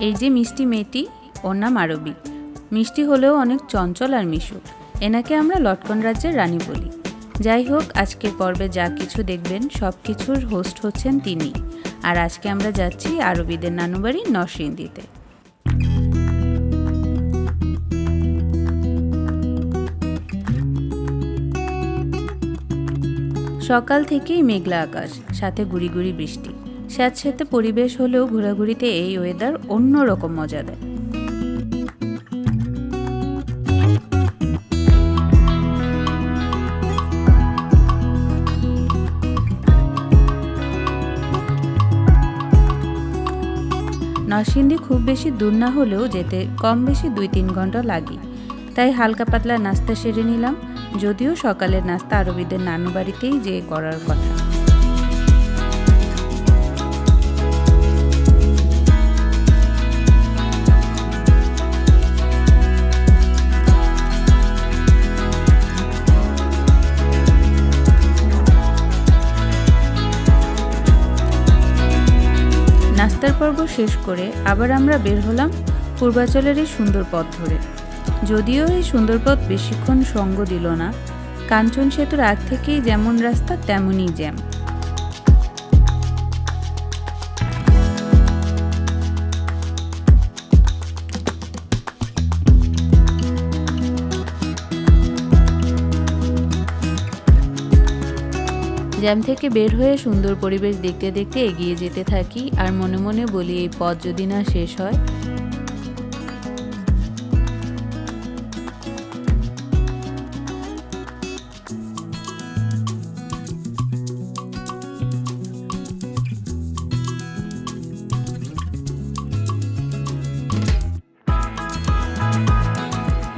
এই যে মিষ্টি মেয়েটি, ওর নাম আরবি। মিষ্টি হলেও অনেক চঞ্চল আর মিশুক। এনাকে আমরা লটকন রাজ্যের রানী বলি। যাই হোক, আজকের পর্বে যা কিছু দেখবেন, সব কিছুর হোস্ট হচ্ছেন তিনি। আর আজকে আমরা যাচ্ছি আরবিদের নানুবাড়ি নরসিংদীতে। সকাল থেকেই মেঘলা আকাশ, সাথে গুড়ি গুড়ি বৃষ্টি। স্যাঁতস্যাঁতে পরিবেশ হলেও ঘোরাঘুরিতে এই ওয়েদার অন্যরকম মজা দেয়। নরসিংদী খুব বেশি দূর না হলেও যেতে কম বেশি দুই তিন ঘণ্টা লাগে। তাই হালকা পাতলা নাস্তা সেরে নিলাম, যদিও সকালের নাস্তা আরবিদের নানু বাড়িতেই যে করার কথা। শেষ করে আবার আমরা বের হলাম পূর্বাচলের এই সুন্দর পথ ধরে। যদিও এই সুন্দর পথ বেশিক্ষণ সঙ্গ দিল না কাঞ্চন সেতুর আগ থেকেই যেমন রাস্তা, তেমনই জ্যাম। জ্যাম থেকে বের হয়ে সুন্দর পরিবেশ দেখতে দেখতে এগিয়ে যেতে থাকি আর মনে মনে বলি এই পথ যদি না শেষ হয়।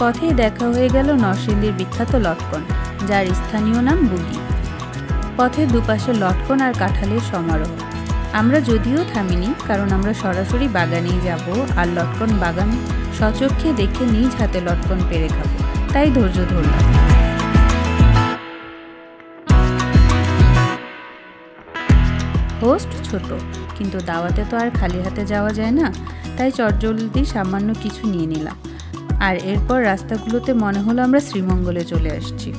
পথেই দেখা হয়ে গেল নরসিংদীর বিখ্যাত লটকন, যার স্থানীয় নাম বুগি। পথের দুপাশে লটকন আর কাঁঠালের সমারোহ। আমরা যদিও থামিনি, কারণ আমরা সরাসরি বাগানেই যাব আর লটকন বাগান সচক্ষে দেখে নিজ হাতে লটকন পেরে খাব। তাই ধৈর্য ধরলাম। হোস্ট ছোট, কিন্তু দাওয়াতে তো আর খালি হাতে যাওয়া যায় না, তাই চটজলদি সামান্য কিছু নিয়ে নিলাম। আর এরপর রাস্তাগুলোতে মনে হলো আমরা শ্রীমঙ্গলে চলে আসছি।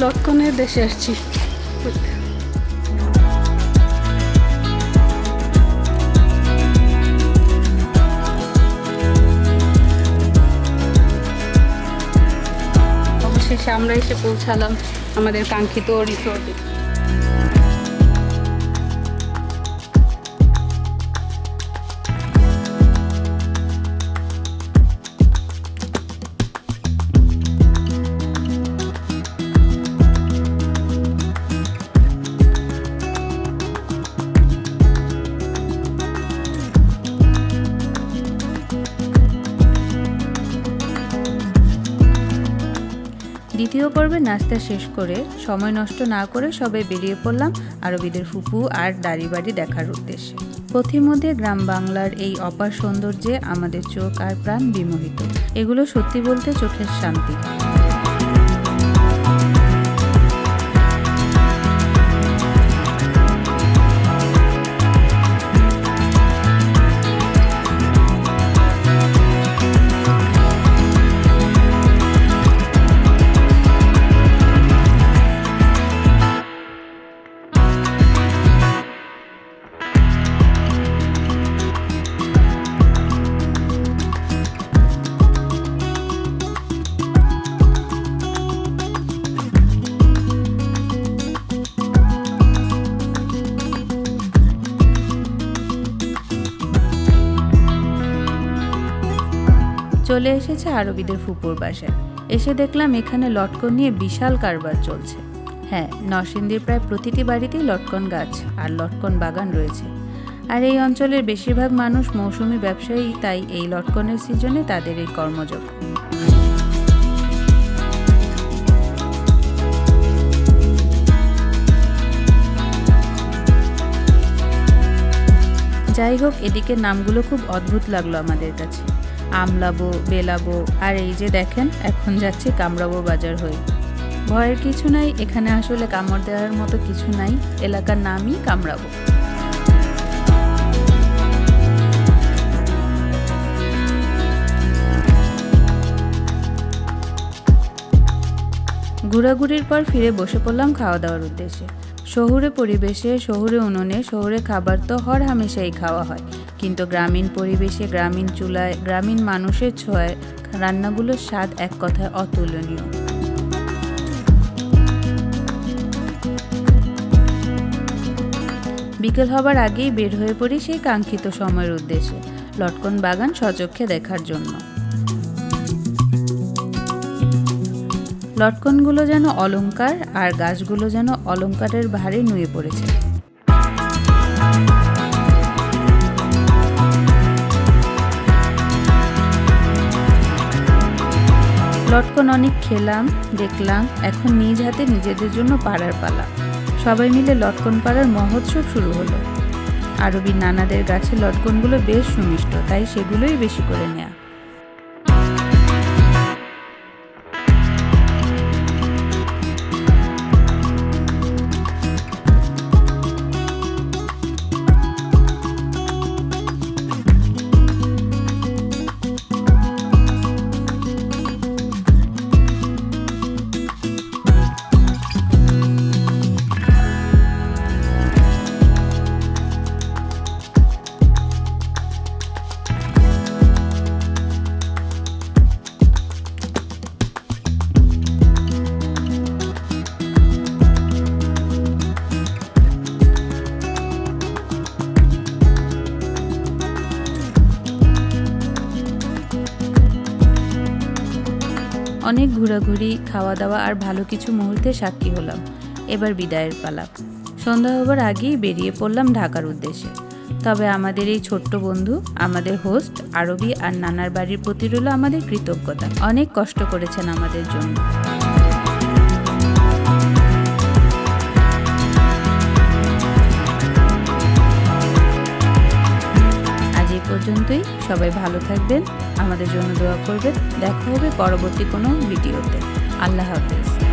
লটকনের দেশে আসছি। অবশেষে আমরা এসে পৌঁছালাম আমাদের কাঙ্ক্ষিত রিসোর্টে দ্বিতীয় পর্বে নাস্তা শেষ করে সময় নষ্ট না করে সবাই বেরিয়ে পড়লাম আরবিদের ফুপু আর দাড়ি বাড়ি দেখার উদ্দেশ্যে। পথিমধ্যে গ্রাম বাংলার এই অপার সৌন্দর্যে আমাদের চোখ আর প্রাণ বিমোহিত। এগুলো সত্যি বলতে চোখের শান্তি। চলে এসেছে আরবিদের ফুপুর বাসায়। এসে দেখলাম এখানে লটকন নিয়ে বিশাল কারবার চলছে। হ্যাঁ নরসিংদীর প্রায় প্রতিটি বাড়িতেই লটকন গাছ আর লটকন বাগান রয়েছে। আর এই অঞ্চলের বেশিরভাগ মানুষ মৌসুমি ব্যবসায়ী, তাই এই লটকনের সিজনে তাদের এই কর্মযোগ। যাই হোক এদিকে নামগুলো খুব অদ্ভুত লাগল আমাদের কাছে। আমলাবো বেলাবো আর এই যে দেখেন, এখন যাচ্ছে কামড়াবো বাজার হয়ে। ভয়ের কিছু নাই, এখানে আসলে কামড় দেওয়ার মতো কিছু নাই, এলাকার নামই কামড়াবো ঘোরাঘুরির পর ফিরে বসে পড়লাম খাওয়া দাওয়ার উদ্দেশ্যে। শহুরে পরিবেশে, শহুরে উনুনে, শহুরে খাবার তো হর হামেশাই খাওয়া হয়। কিন্তু গ্রামীণ পরিবেশে, গ্রামীণ চুলায়, গ্রামীণ মানুষের ছোঁয়ায় রান্নাগুলোর স্বাদ এক কথায় অতুলনীয়। বিকেল হবার আগেই বের হয়ে পড়ি সেই কাঙ্ক্ষিত সময়ের উদ্দেশ্যে, লটকন বাগান সচক্ষে দেখার জন্য। লটকনগুলো যেন অলংকার আর গাছগুলো যেন অলংকারের ভারে নুয়ে পড়েছে। লটকন অনেক খেলাম, দেখলাম, এখন নিজ হাতে নিজেদের জন্য পাড়ার পালা। সবাই মিলে লটকন পাড়ার মহোৎসব শুরু হলো। আরবি নানাদের গাছে লটকনগুলো বেশ সুমিষ্ট, তাই সেগুলোই বেশি করে নেয়া। অনেক ঘোরাঘুরি খাওয়া দাওয়া আর ভালো কিছু মুহূর্তে সাক্ষী হলাম। এবার বিদায়ের পালা। সন্ধ্যা হবার আগেই বেরিয়ে পড়লাম ঢাকার উদ্দেশ্যে। তবে আমাদের এই ছোট্ট বন্ধু, আমাদের হোস্ট আরবি আর নানার বাড়ির প্রতি রইল আমাদের কৃতজ্ঞতা। অনেক কষ্ট করেছেন আমাদের জন্য। পর্যন্তই। সবাই ভালো থাকবেন, আমাদের জন্য দোয়া করবেন। দেখা হবে পরবর্তী কোনো ভিডিওতে। আল্লাহ হাফেজ।